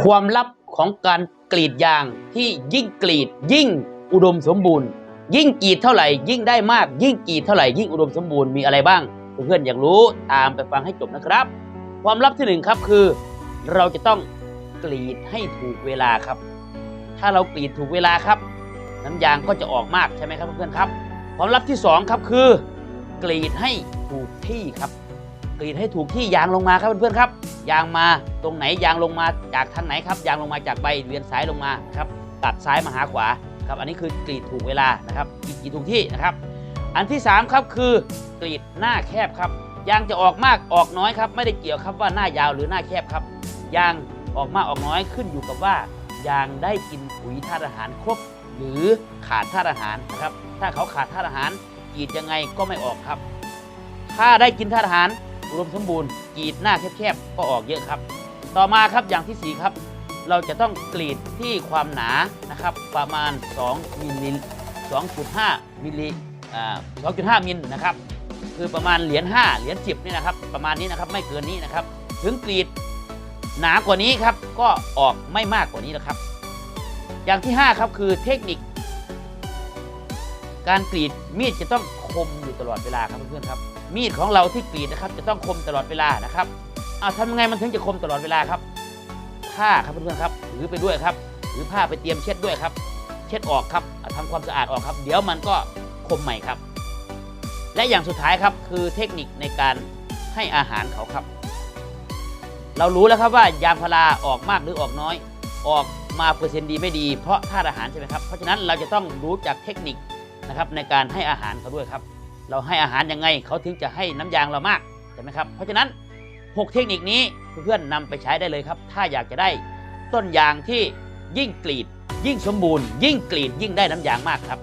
ความลับของการกรีดยางที่ยิ่งกรีดยิ่งอุดมสมบูรณ์ ยิ่งกรีดเท่าไหร่ ยิ่งได้มาก ยิ่งกรีดเท่าไหร่ยิ่งอุดมสมบูรณ์มีอะไรบ้าง เพื่อนๆอยากรู้ตามไปฟังให้จบนะครับ ความลับที่หนึ่งครับคือ เราจะต้องกรีดให้ถูกเวลาครับ ถ้าเรากรีดถูกเวลาครับ น้ำยางก็จะออกมากใช่ไหมครับเพื่อนๆครับ ความลับที่สองครับคือกรีดให้ถูกที่ครับ กรีดให้ถูกที่ยางลงมาครับเพื่อนๆครับ ยางมาตรงไหนยางลงมาจากทางไหนครับ ยางลงมาจากใบเวียนซ้ายลงมาครับตัดซ้ายมาหาขวาครับอันนี้คือกรีดถูกเวลานะครับกรีดถูกที่นะครับ อันที่สามครับคือกรีดหน้าแคบครับยางจะออกมากออกน้อยครับไม่ได้เกี่ยวครับว่าหน้ายาวหรือหน้าแคบครับยางออกมากออกน้อยขึ้นอยู่กับว่ายางได้กินปุ๋ยธาตุอาหารครบ หรือขาดธาตุอาหารนะครับถ้าเขาขาดธาตุอาหารกรีดยังไงก็ไม่ออกครับ ถ้าได้กินธาตุอาหาร อุดมสมบูรณ์กรีดหน้าแคบๆก็ออกเยอะครับ ต่อมาครับอย่างที่สี่ครับ เราจะต้องกรีดที่ความหนานะครับประมาณ2มิลลิ2.5มิลลิอ่า2.5มิลนะครับคือประมาณเหรียญ5เหรียญ10นี่นะครับประมาณนี้นะครับไม่เกินนี้นะครับ ถึงกรีดหนากว่านี้ครับก็ออกไม่มากกว่านี้นะครับ อย่างที่ 5 ครับคือเทคนิค การกรีดมีดจะต้องคมอยู่ตลอดเวลาครับเพื่อนๆครับ มีดของเราที่กรีดนะครับ จะต้องคมตลอดเวลานะครับเอาทำยังไงมันถึงจะคมตลอดเวลาครับ ผ้าครับเพื่อนๆครับถือไปด้วยครับถือผ้าไปเตรียมเช็ดด้วยครับ เช็ดออกครับเอาทำความสะอาดออกครับ เดี๋ยวมันก็คมใหม่ครับ และอย่างสุดท้ายครับคือเทคนิคในการให้อาหารเขาครับ เรารู้แล้วครับว่ายางพาราออกมากหรือออกน้อย ออกมาเปอร์เซ็นต์ดีไม่ดีเพราะธาตุอาหารใช่ไหมครับ เพราะฉะนั้นเราจะต้องรู้จักเทคนิค นะครับในการให้อาหารเขาด้วยครับ เราให้อาหารยังไงเขาถึงจะให้น้ำยางเรามากใช่ไหมครับ เพราะฉะนั้น 6 เทคนิคนี้เพื่อนๆนำไปใช้ได้เลยครับ ถ้าอยากจะได้ต้นยางที่ยิ่งกรีด ยิ่งสมบูรณ์ ยิ่งกรีดยิ่งได้น้ำยางมากครับ